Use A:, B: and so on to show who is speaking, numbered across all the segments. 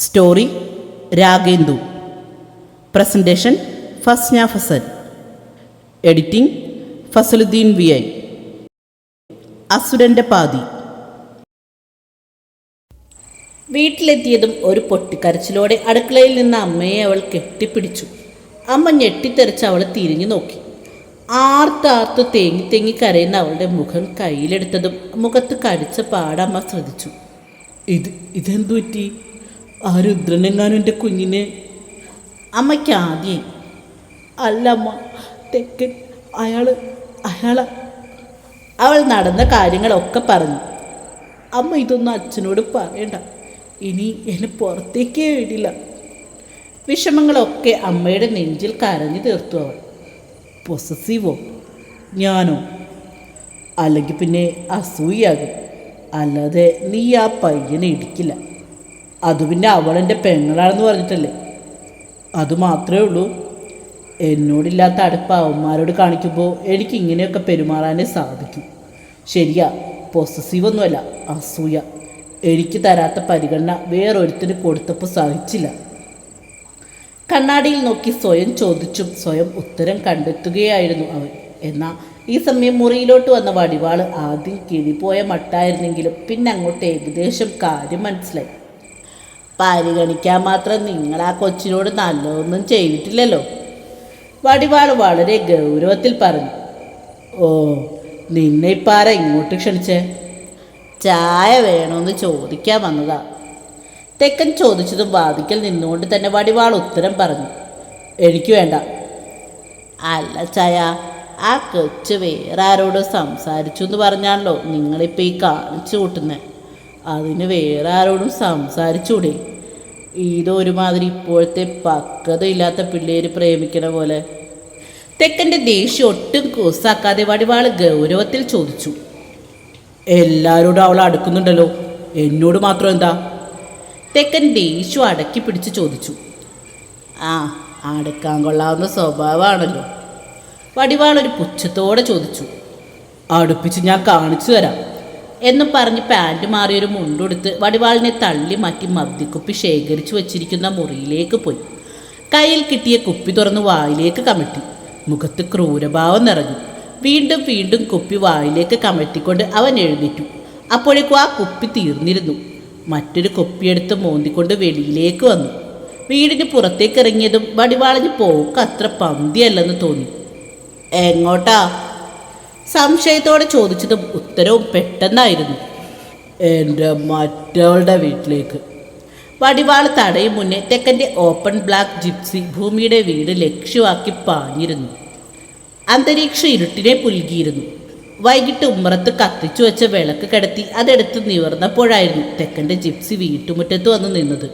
A: Story Ragendu. Presentation Fasna Fasal. Editing Fasaluddin V I. അസുരന്റെ പാതി. വീട്ടിലെത്തിയതും ഒരു പൊട്ടിക്കരച്ചിലോടെ അടുക്കളയിൽ നിന്ന് അമ്മയെ അവൾ കെട്ടിപ്പിടിച്ചു. അമ്മ ഞെട്ടിത്തെറിച്ച് അവളെ തിരിഞ്ഞു നോക്കി. ആർത്താർത്ത് തേങ്ങി തേങ്ങി കരയുന്ന അവളുടെ മുഖം കയ്യിലെടുത്തതും മുഖത്ത് കടിച്ച പാടമ്മ ശ്രദ്ധിച്ചു. ഇത് ഇതെന്തു പറ്റി? ആ രുദ്രനെങ്ങാനും എന്റെ കുഞ്ഞിനെ അമ്മയ്ക്ക് ആദ്യം അല്ല അമ്മ തെക്കൻ അയാൾ അയാള അവൾ നടന്ന കാര്യങ്ങളൊക്കെ പറഞ്ഞു. അമ്മ ഇതൊന്നും അച്ഛനോട് പറയണ്ട. ഇനി എന്നെ പുറത്തേക്കേ വിടില്ല. വിഷമങ്ങളൊക്കെ അമ്മയുടെ നെഞ്ചിൽ കരഞ്ഞു തീർത്തു അവൾ. പൊസസീവോ ഞാനോ? അല്ലെങ്കിൽ പിന്നെ അസൂയാകും അല്ലാതെ നീ ആ പയ്യനെ ഇടിക്കില്ല. അത് പിന്നെ അവളെന്റെ പെങ്ങളാണെന്ന് പറഞ്ഞിട്ടല്ലേ? അത് മാത്രമേ ഉള്ളൂ. എന്നോടില്ലാത്ത അടുപ്പ് അവന്മാരോട് കാണിക്കുമ്പോൾ എനിക്ക് ഇങ്ങനെയൊക്കെ പെരുമാറാനേ സാധിക്കും. ശരിയാ പൊസസീവ് ഒന്നുമല്ല അസൂയ. എനിക്ക് തരാത്ത പരിഗണന വേറൊരുത്തിന് കൊടുത്തപ്പോൾ സഹിച്ചില്ല. കണ്ണാടിയിൽ നോക്കി സ്വയം ചോദിച്ചും സ്വയം ഉത്തരം കണ്ടെത്തുകയായിരുന്നു അവൻ. എന്നാൽ ഈ സമയം മുറിയിലോട്ട് വന്ന വടിവാൾ ആദ്യം കിഴിപോയ മട്ടായിരുന്നെങ്കിലും പിന്നെ അങ്ങോട്ട് ഏകദേശം കാര്യം മനസ്സിലായി. പരിഗണിക്കാൻ മാത്രം നിങ്ങൾ ആ കൊച്ചിനോട് നല്ലതൊന്നും ചെയ്തിട്ടില്ലല്ലോ. വടിവാൾ വളരെ ഗൗരവത്തിൽ പറഞ്ഞു. ഓ നിന്നെ ഇപ്പാര ഇങ്ങോട്ട് ക്ഷണിച്ചേ? ചായ വേണമെന്ന് ചോദിക്കാൻ വന്നതാ. തെക്കൻ ചോദിച്ചതും വാദിക്കൽ നിന്നുകൊണ്ട് തന്നെ വടിവാൾ ഉത്തരം പറഞ്ഞു. എനിക്ക് വേണ്ട. അല്ല ചായ ആ കൊച്ച് വേറെ ആരോട് സംസാരിച്ചു എന്ന് പറഞ്ഞാണല്ലോ നിങ്ങളിപ്പോൾ ഈ കാണിച്ചു കൂട്ടുന്നത് അതിന് വേറെ ആരോടും സംസാരിച്ചൂടെ. ഇതൊരുമാതിരി ഇപ്പോഴത്തെ പക്വതയില്ലാത്ത പിള്ളേര് പ്രേമിക്കണ പോലെ. തെക്കന്റെ ദേഷ്യം ഒട്ടും കൂസാക്കാതെ വടിവാൾ ഗൗരവത്തിൽ ചോദിച്ചു. എല്ലാവരോടും അവൾ അടുക്കുന്നുണ്ടല്ലോ. എന്നോട് മാത്രം എന്താ? തെക്കൻ ദേഷ്യം അടക്കി പിടിച്ച് ചോദിച്ചു. ആ അടുക്കാൻ കൊള്ളാവുന്ന സ്വഭാവമാണല്ലോ വടിവാൾ ഒരു പുച്ഛത്തോടെ ചോദിച്ചു. അടുപ്പിച്ച് ഞാൻ കാണിച്ചു തരാം. എന്നും പറഞ്ഞ് പാന്റ് മാറിയൊരു മുണ്ടെടുത്ത് വടിവാളിനെ തള്ളി മാറ്റി മദ്യക്കുപ്പി ശേഖരിച്ചു വച്ചിരിക്കുന്ന മുറിയിലേക്ക് പോയി. കയ്യിൽ കിട്ടിയ കുപ്പി തുറന്ന് വായിലേക്ക് കമഴ്ത്തി. മുഖത്ത് ക്രൂരഭാവം നിറഞ്ഞു. വീണ്ടും വീണ്ടും കുപ്പി വായിലേക്ക് കമഴ്ത്തിക്കൊണ്ട് അവൻ എഴുന്നേറ്റു. അപ്പോഴേക്കും ആ കുപ്പി തീർന്നിരുന്നു. മറ്റൊരു കുപ്പിയെടുത്ത് മോന്തിക്കൊണ്ട് വെളിയിലേക്ക് വന്നു. വീടിന് പുറത്തേക്ക് ഇറങ്ങിയതും വടിവാളിന് പോക്ക് അത്ര പന്തിയല്ലെന്ന് തോന്നി. എങ്ങോട്ടാ? സംശയത്തോടെ ചോദിച്ചതും ഉത്തരവും പെട്ടെന്നായിരുന്നു. എന്റെ മറ്റവളുടെ വീട്ടിലേക്ക്. വടിവാൾ തടയും മുന്നേ തെക്കന്റെ ഓപ്പൺ ബ്ലാക്ക് ജിപ്സി ഭൂമിയുടെ വീട് ലക്ഷ്യമാക്കി പാഞ്ഞിരുന്നു. അന്തരീക്ഷ ഇരുട്ടിനെ പുൽകിയിരുന്നു വൈകിട്ട് ഉമ്മറത്ത് കത്തിച്ചു വെച്ച വിളക്ക് കിടത്തി അതെടുത്ത് നിവർന്നപ്പോഴായിരുന്നു തെക്കന്റെ ജിപ്സി വീട്ടുമുറ്റത്ത് വന്ന് നിന്നത്.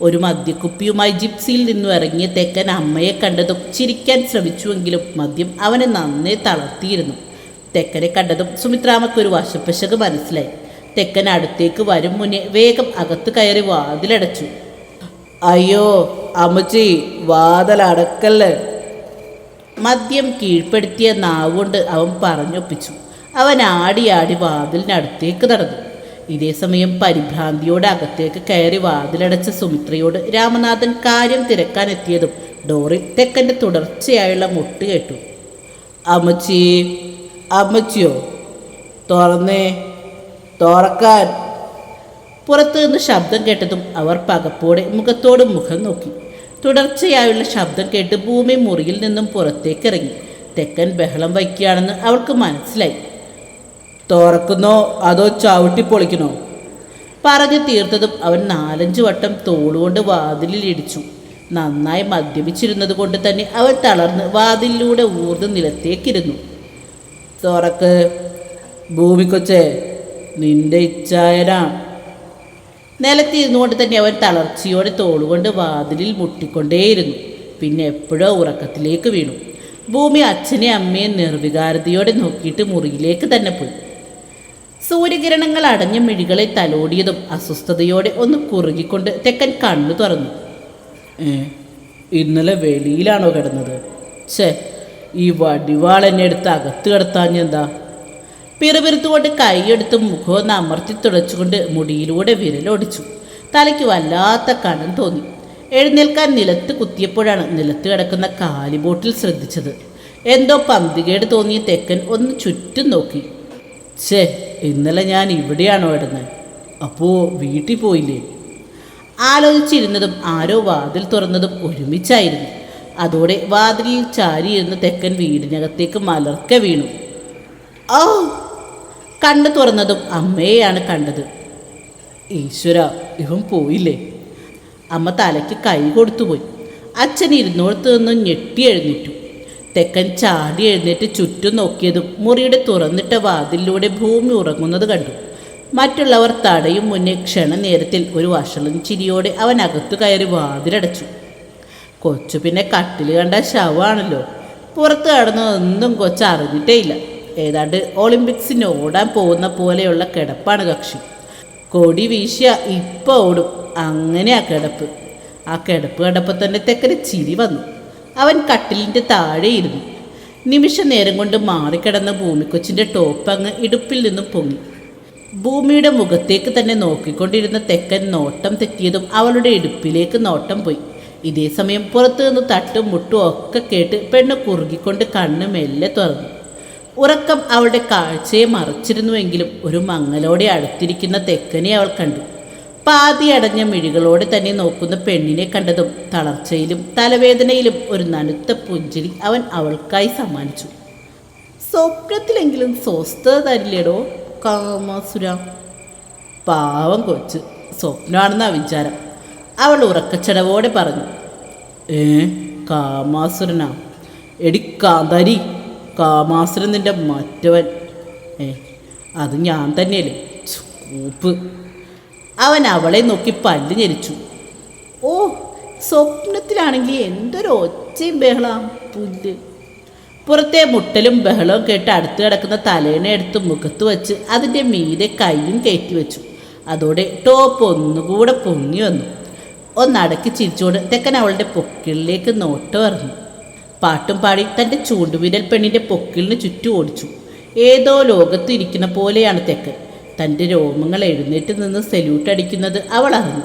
A: ഒരു മദ്യക്കുപ്പിയുമായി ജിപ്സിയിൽ നിന്നും ഇറങ്ങിയ തെക്കൻ അമ്മയെ കണ്ടതും ചിരിക്കാൻ ശ്രമിച്ചുവെങ്കിലും മദ്യം അവനെ നന്നേ തളർത്തിയിരുന്നു. തെക്കനെ കണ്ടതും സുമിത്രാമയ്ക്ക് ഒരു വശപ്പശക് മനസ്സിലായി. തെക്കൻ അടുത്തേക്ക് വരും മുന്നേ വേഗം അകത്ത് കയറി വാതിലടച്ചു. അയ്യോ അമ്മച്ചി വാതിലടക്കല്ലേ മദ്യം കീഴ്പ്പെടുത്തിയ നാവുകൊണ്ട് അവൻ പറഞ്ഞൊപ്പിച്ചു. അവൻ ആടി ആടി വാതിലിനടുത്തേക്ക് നടന്നു. ഇതേ സമയം പരിഭ്രാന്തിയോടെ അകത്തേക്ക് കയറി വാതിലടച്ച സുമിത്രയോട് രാമനാഥൻ കാര്യം തിരക്കാൻ എത്തിയതും ഡോറിൽ തെക്കന്റെ തുടർച്ചയായുള്ള മുട്ട് കേട്ടു. അമ്മച്ചി അമ്മച്ചിയോ? തുറന്നേ തുറക്കാൻ. പുറത്തു നിന്ന് ശബ്ദം കേട്ടതും അവർ പകപ്പോടെ മുഖത്തോട് മുഖം നോക്കി. തുടർച്ചയായുള്ള ശബ്ദം കേട്ട് ഭൂമി മുറിയിൽ നിന്നും പുറത്തേക്കിറങ്ങി. തെക്കൻ ബഹളം വയ്ക്കുകയാണെന്ന് അവൾക്ക് മനസ്സിലായി. തുറക്കുന്നോ അതോ ചവിട്ടി പൊളിക്കണോ പറഞ്ഞു തീർത്തതും അവൻ നാലഞ്ച് വട്ടം തോളുകൊണ്ട് വാതിലിൽ ഇടിച്ചു നന്നായി മദ്യപിച്ചിരുന്നത് കൊണ്ട് തന്നെ അവൻ തളർന്ന് വാതിലിലൂടെ ഊർന്ന് നിലത്തേക്കിരുന്നു. തുറക്ക് ഭൂമിക്കൊച്ചേ നിന്റെ ഇച്ഛായനാ. നിലത്തിരുന്നുകൊണ്ട് തന്നെ അവൻ തളർച്ചയോടെ തോളുകൊണ്ട് വാതിലിൽ മുട്ടിക്കൊണ്ടേയിരുന്നു. പിന്നെ എപ്പോഴോ ഉറക്കത്തിലേക്ക് വീണു. ഭൂമി അച്ഛനെ അമ്മയെ നിർവികാരതയോടെ നോക്കിയിട്ട് മുറിയിലേക്ക് തന്നെ പോയി. സൂര്യകിരണങ്ങൾ അടഞ്ഞ മിഴികളെ തലോടിയതും അസ്വസ്ഥതയോടെ ഒന്ന് കുറുകിക്കൊണ്ട് തെക്കൻ കണ്ണു തുറന്നു. ഏ ഇന്നലെ വെളിയിലാണോ കിടന്നത്? ഛേ ഈ വടിവാൾ എന്നെ എടുത്ത് അകത്ത് കിടത്താഞ്ഞെന്താ പിറുപിറുത്തുകൊണ്ട് കൈയെടുത്ത് മുഖമൊന്ന് അമർത്തി തുടച്ചുകൊണ്ട് മുടിയിലൂടെ വിരലൊടിച്ചു. തലയ്ക്ക് വല്ലാത്ത കണം തോന്നി. എഴുന്നേൽക്കാൻ നിലത്ത് കുത്തിയപ്പോഴാണ് നിലത്ത് കിടക്കുന്ന കാലിബോട്ടിൽ ശ്രദ്ധിച്ചത്. എന്തോ പന്തികേട് തോന്നിയ തെക്കൻ ഒന്ന് ചുറ്റും നോക്കി. ഛേ ഇന്നലെ ഞാൻ ഇവിടെയാണ് ഇടുന്നത് അപ്പോൾ വീട്ടിൽ പോയില്ലേ? ആലോചിച്ചിരുന്നതും ആരോ വാതിൽ തുറന്നതും ഒരുമിച്ചായിരുന്നു. അതോടെ വാതിലിൽ ചാരിയിരുന്ന തെക്കൻ വീടിനകത്തേക്ക് മലർക്ക വീണു. ഓ കണ്ണു തുറന്നതും അമ്മയെയാണ് കണ്ടത്. ഈശ്വര ഇവൻ പോയില്ലേ? അമ്മ തലയ്ക്ക് കൈ കൊടുത്തുപോയി. അച്ഛൻ ഇരുന്നോടത്ത് നിന്നും ഞെട്ടി എഴുന്നേറ്റു. തെക്കൻ ചാടി എഴുന്നേറ്റ് ചുറ്റും നോക്കിയതും മുറിയുടെ തുറന്നിട്ട വാതിലിലൂടെ ഭൂമി ഉറങ്ങുന്നത് കണ്ടു. മറ്റുള്ളവർ തടയും മുന്നേ ക്ഷണനേരത്തിൽ ഒരു വഷളം ചിരിയോടെ അവൻ അകത്തു കയറി വാതിലടച്ചു. കൊച്ചു പിന്നെ കട്ടിൽ കണ്ട ശവമാണല്ലോ. പുറത്ത് കടന്നതൊന്നും കൊച്ചു അറിഞ്ഞിട്ടേ ഇല്ല ഏതാണ്ട് ഒളിമ്പിക്സിന് ഓടാൻ പോകുന്ന പോലെയുള്ള കിടപ്പാണ് കക്ഷി. കൊടി വീശിയ ഇപ്പോൾ ഓടും. അങ്ങനെയാ കിടപ്പ്. ആ കിടപ്പ് കണ്ടപ്പോൾ തന്നെ തെക്കന് ചിരി വന്നു. അവൻ കട്ടിലിന്റെ താഴെ ഇരുന്നു. നിമിഷ നേരം കൊണ്ട് മാറിക്കിടന്ന ഭൂമിക്കൊച്ചിന്റെ ടോപ്പ് അങ്ങ് ഇടുപ്പിൽ നിന്നും പൊങ്ങി. ഭൂമിയുടെ മുഖത്തേക്ക് തന്നെ നോക്കിക്കൊണ്ടിരുന്ന തെക്കൻ നോട്ടം തെറ്റിയതും അവളുടെ ഇടുപ്പിലേക്ക് നോട്ടം പോയി. ഇതേ സമയം പുറത്തു നിന്ന് തട്ടും മുട്ടും ഒക്കെ കേട്ട് പെണ്ണ് കുറുകിക്കൊണ്ട് കണ്ണ് മെല്ലെ തുറന്നു. ഉറക്കം അവളുടെ കാഴ്ചയെ മറച്ചിരുന്നുവെങ്കിലും ഒരു മങ്ങലോടെ അടുത്തിരിക്കുന്ന തെക്കനെ അവൾ കണ്ടു. പാതി അടഞ്ഞ മിഴികളോടെ തന്നെ നോക്കുന്ന പെണ്ണിനെ കണ്ടതും തളർച്ചയിലും തലവേദനയിലും ഒരു നനുത്ത പുഞ്ചിരി അവൻ അവൾക്കായി സമ്മാനിച്ചു. സ്വപ്നത്തിലെങ്കിലും സ്വസ്ഥത തരില്ലേടോ കാമാസുര? പാവം കൊച്ച് സ്വപ്നമാണെന്നാ വിചാരം. അവൾ ഉറക്കച്ചടവോടെ പറഞ്ഞു. ഏ കാമാസുരനാ? എടി കാന്താരി കാമാസുരൻ നിന്റെ മറ്റവൻ. ഏ അത് ഞാൻ തന്നെയല്ലേ? കൂപ്പ് അവൻ അവളെ നോക്കി പല്ല് ഞെരിച്ചു. ഓ സ്വപ്നത്തിലാണെങ്കിൽ എന്തൊരു ഒച്ചയും ബഹളാം പുല്ല്. പുറത്തെ മുട്ടലും ബഹളവും കേട്ട് അടുത്ത് കിടക്കുന്ന തലേനെ എടുത്ത് മുഖത്ത് വെച്ച് അതിന്റെ മീതെ കൈയും കയറ്റി വെച്ചു. അതോടെ ടോപ്പ് ഒന്നുകൂടെ പൊങ്ങി വന്നു. ഒന്നടക്കി ചിരിച്ചുകൊണ്ട് തെക്കൻ അവളുടെ പൊക്കിളിലേക്ക് നോട്ട് പറഞ്ഞു പാട്ടും പാടി തന്റെ ചൂണ്ടുവിരൽ പെണ്ണിന്റെ പൊക്കിളിന് ചുറ്റും ഓടിച്ചു. ഏതോ ലോകത്ത് ഇരിക്കുന്ന പോലെയാണ് തെക്കൻ. തന്റെ രോമങ്ങൾ എഴുന്നേറ്റ് നിന്ന് സെല്യൂട്ട് അടിക്കുന്നത് അവൾ അറിഞ്ഞു.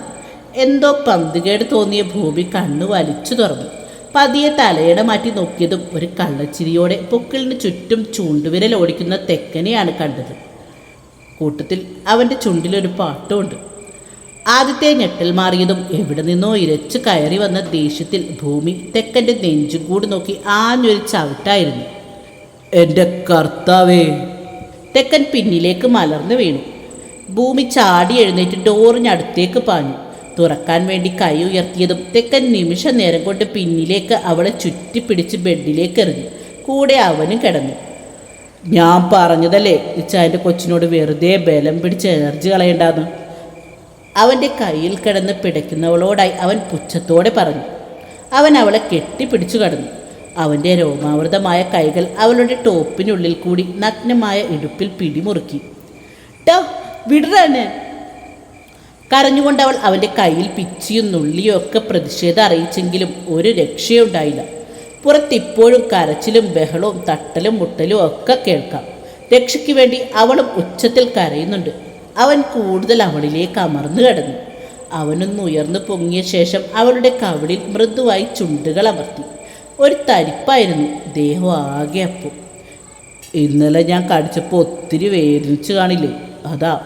A: എന്തോ പന്തുകേട് തോന്നിയ ഭൂമി കണ്ണു വലിച്ചു തുറന്നു. പതിയെ തലയിട മാറ്റി നോക്കിയതും ഒരു കള്ളച്ചിരിയോടെ പൊക്കിളിന് ചുറ്റും ചൂണ്ടുവിരൽ ഓടിക്കുന്ന തെക്കനെയാണ് കണ്ടത്. കൂട്ടത്തിൽ അവന്റെ ചുണ്ടിലൊരു പാട്ടുമുണ്ട്. ആദ്യത്തെ ഞെട്ടൽ മാറിയതും എവിടെ നിന്നോ ഇരച്ചു കയറി വന്ന ദേഷ്യത്തിൽ ഭൂമി തെക്കന്റെ നെഞ്ചും കൂടി നോക്കി ആഞ്ഞൊരു ചവിട്ടായിരുന്നു. എന്റെ കർത്താവേ തെക്കൻ പിന്നിലേക്ക് മലർന്നു വീണു. ഭൂമി ചാടി എഴുന്നേറ്റ് ഡോറിനടുത്തേക്ക് പാഞ്ഞു. തുറക്കാൻ വേണ്ടി കൈ ഉയർത്തിയതും തെക്കൻ നിമിഷ നേരം കൊണ്ട് പിന്നിലേക്ക് അവളെ ചുറ്റിപ്പിടിച്ച് ബെഡിലേക്ക് എറിഞ്ഞു. കൂടെ അവനും കിടന്നു. ഞാൻ പറഞ്ഞതല്ലേ ഇച്ചായന്റെ കൊച്ചിനോട് വെറുതെ ബലം പിടിച്ച് എനർജി കളയണ്ടാന്ന്? അവന്റെ കയ്യിൽ കിടന്ന് പിടയ്ക്കുന്നവളോടായി അവൻ പുച്ഛത്തോടെ പറഞ്ഞു. അവൻ അവളെ കെട്ടിപ്പിടിച്ചു കടന്നു. അവന്റെ രോമാവൃതമായ കൈകൾ അവളുടെ ടോപ്പിനുള്ളിൽ കൂടി നഗ്നമായ ഇടുപ്പിൽ പിടിമുറുക്കി. ടോ വിടറന്നെ കരഞ്ഞുകൊണ്ട് അവൾ അവന്റെ കയ്യിൽ പിച്ചിയും നുള്ളിയും ഒക്കെ പ്രതിഷേധം അറിയിച്ചെങ്കിലും ഒരു രക്ഷയുണ്ടായില്ല. പുറത്തിപ്പോഴും കരച്ചിലും ബഹളവും തട്ടലും മുട്ടലും ഒക്കെ കേൾക്കാം. രക്ഷയ്ക്ക് വേണ്ടി അവളും ഉച്ചത്തിൽ കരയുന്നുണ്ട്. അവൻ കൂടുതൽ അവളിലേക്ക് അമർന്നു കിടന്നു. അവനൊന്ന് ഉയർന്നു പൊങ്ങിയ ശേഷം അവളുടെ കവിളിൽ മൃദുവായി ചുണ്ടുകൾ അമർത്തി. ഒരു തരിപ്പായിരുന്നു. ദേഹം ആകെ അപ്പോൾ ഇന്നലെ ഞാൻ കടിച്ചപ്പോൾ ഒത്തിരി വേദനിച്ച് കാണില്ലേ? അതാ.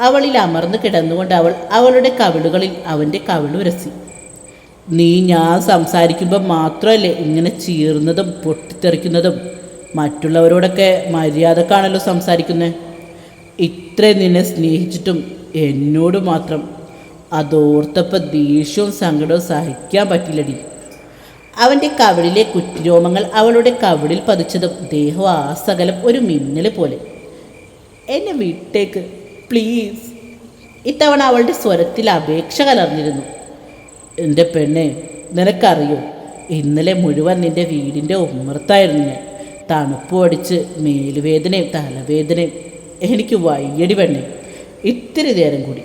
A: അവളിൽ അമർന്ന് കിടന്നുകൊണ്ട് അവൾ അവളുടെ കവിളുകളിൽ അവന്റെ കവിളുരസി നീ ഞാൻ സംസാരിക്കുമ്പോൾ മാത്രമല്ലേ ഇങ്ങനെ ചീറുന്നതും പൊട്ടിത്തെറിക്കുന്നതും? മറ്റുള്ളവരോടൊക്കെ മര്യാദക്കാണല്ലോ സംസാരിക്കുന്നത് ഇത്രയും നിന്നെ സ്നേഹിച്ചിട്ടും എന്നോട് മാത്രം. അതോർത്തപ്പോൾ ദേഷ്യവും സങ്കടവും സഹിക്കാൻ പറ്റില്ലടി. അവന്റെ കവിളിലെ കുറ്റിരോമങ്ങൾ അവളുടെ കവിളിൽ പതിച്ചതും ദേഹം ആ സകലം ഒരു മിന്നൽ പോലെ. എന്നെ വിട്ടേക്ക് പ്ലീസ്. ഇത്തവണ അവളുടെ സ്വരത്തിൽ അപേക്ഷ കലർന്നിരുന്നു. എന്റെ പെണ്ണെ നിനക്കറിയോ ഇന്നലെ മുഴുവൻ നിന്റെ വീടിന്റെ ഉമ്മർത്തായിരുന്നു ഞാൻ. തണുപ്പ് അടിച്ച് മേലുവേദനയും തലവേദനയും. എനിക്ക് വയ്യടി പെണ്ണെ. ഇത്തിരി നേരം കൂടി.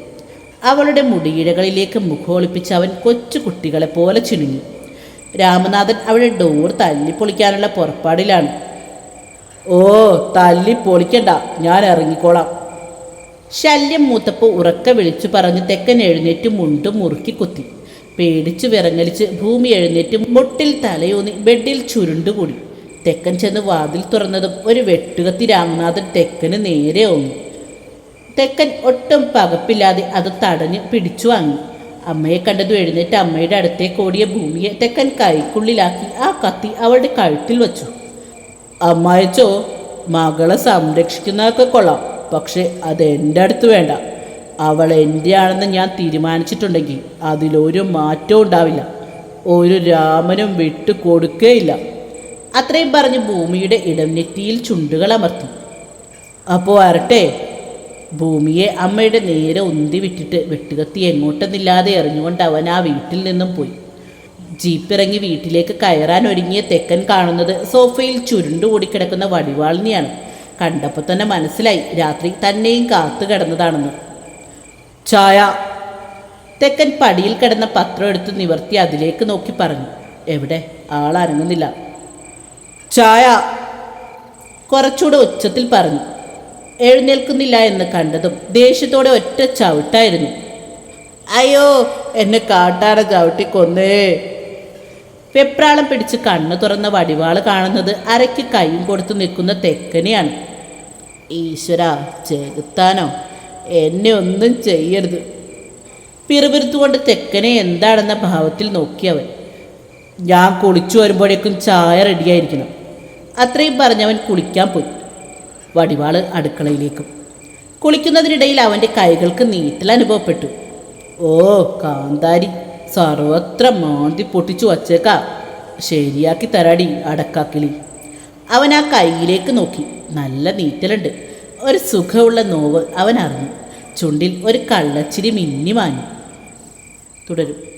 A: അവളുടെ മുടിയിഴകളിലേക്ക് മുഖോളിപ്പിച്ച് അവൻ കൊച്ചു കുട്ടികളെ പോലെ ചിണുങ്ങി. രാമനാഥൻ അവിടെ ഡോർ തല്ലിപ്പൊളിക്കാനുള്ള പുറപ്പാടിലാണ്. ഓ തല്ലി പൊളിക്കണ്ട ഞാൻ ഇറങ്ങിക്കോളാം. ശല്യം മൂത്തപ്പോൾ ഉറക്ക വിളിച്ചു പറഞ്ഞ് തെക്കൻ എഴുന്നേറ്റ് മുണ്ട് മുറുക്കി കുത്തി. പേടിച്ചു വിറങ്ങലിച്ച് ഭൂമി എഴുന്നേറ്റ് മുട്ടിൽ തലയൂന്നി ബെഡിൽ ചുരുണ്ടുകൂടി തെക്കൻ ചെന്ന് വാതിൽ തുറന്നതും ഒരു വെട്ടുകത്തി രാമനാഥൻ തെക്കന് നേരെ ഓങ്ങി. തെക്കൻ ഒട്ടും പകപ്പില്ലാതെ അത് തടഞ്ഞ് പിടിച്ചു വാങ്ങി. അമ്മയെ കണ്ടതും എഴുന്നേറ്റ് അമ്മയുടെ അടുത്തേക്ക് ഓടിയ ഭൂമിയെ തെക്കൻ കൈക്കുള്ളിലാക്കി ആ കത്തി അവളുടെ കഴുത്തിൽ വച്ചു. അമ്മായച്ചോ മകളെ സംരക്ഷിക്കുന്നതൊക്കെ കൊള്ളാം പക്ഷെ അത് എന്റെ അടുത്ത് വേണ്ട. അവൾ എന്റെ ആണെന്ന് ഞാൻ തീരുമാനിച്ചിട്ടുണ്ടെങ്കിൽ അതിലൊരു മാറ്റവും ഉണ്ടാവില്ല. ഒരു രാമനും വിട്ടു കൊടുക്കുകയില്ല അത്രയും പറഞ്ഞ് ഭൂമിയുടെ ഇടം നെറ്റിയിൽ ചുണ്ടുകൾ അമർത്തി. അപ്പോൾ വരട്ടെ ഭൂമിയെ അമ്മയുടെ നേരെ ഉന്തി വിട്ടിട്ട് വെട്ടുകത്തി എങ്ങോട്ടെന്നില്ലാതെ എറിഞ്ഞുകൊണ്ട് അവൻ ആ വീട്ടിൽ നിന്നും പോയി. ജീപ്പിറങ്ങി വീട്ടിലേക്ക് കയറാൻ ഒരുങ്ങിയ തെക്കൻ കാണുന്നത് സോഫയിൽ ചുരുണ്ടുകൂടി കിടക്കുന്ന വടിവാളിനെയാണ്. കണ്ടപ്പോൾ തന്നെ മനസ്സിലായി രാത്രി തന്നെയും കാത്തു കിടന്നതാണെന്ന്. ചായ തെക്കൻ പടിയിൽ കിടന്ന പത്രം എടുത്ത് നിവർത്തി അതിലേക്ക് നോക്കി പറഞ്ഞു. എവിടെ? ആളനങ്ങുന്നില്ല ചായ കുറച്ചുകൂടെ ഉച്ചത്തിൽ പറഞ്ഞു. എഴുന്നേൽക്കുന്നില്ല എന്ന് കണ്ടതും ദേഷ്യത്തോടെ ഒറ്റ ചവിട്ടായിരുന്നു. അയ്യോ എന്നെ കാട്ടാറ ചവിട്ടി കൊന്നേ വെപ്രാളം പിടിച്ച് കണ്ണു തുറന്ന വടിവാൾ കാണുന്നത് അരയ്ക്ക് കൈയും കൊടുത്ത് നിൽക്കുന്ന തെക്കനെയാണ്. ഈശ്വര ചെകുത്താനോ എന്നെ ഒന്നും ചെയ്യരുത്. പിറുപിറുത്തുകൊണ്ട് തെക്കനെ എന്താണെന്ന ഭാവത്തിൽ നോക്കിയവൻ ഞാൻ കുളിച്ചു വരുമ്പോഴേക്കും ചായ റെഡിയായിരിക്കണം അത്രയും പറഞ്ഞവൻ കുളിക്കാൻ പോയി. വടിവാൾ അടുക്കളയിലേക്കും. കുളിക്കുന്നതിനിടയിൽ അവന്റെ കൈകൾക്ക് നീറ്റൽ അനുഭവപ്പെട്ടു. ഓ കാന്താരി സർവത്ര മാന്തി പൊട്ടിച്ചു വച്ചേക്കാ. ശരിയാക്കി തരാടി അടക്കാക്കിളി. അവൻ ആ കൈയിലേക്ക് നോക്കി. നല്ല നീറ്റലുണ്ട്. ഒരു സുഖമുള്ള നോവ് അവൻ അറിഞ്ഞു ചുണ്ടിൽ ഒരു കള്ളച്ചിരി മിന്നി മാഞ്ഞു. തുടരും.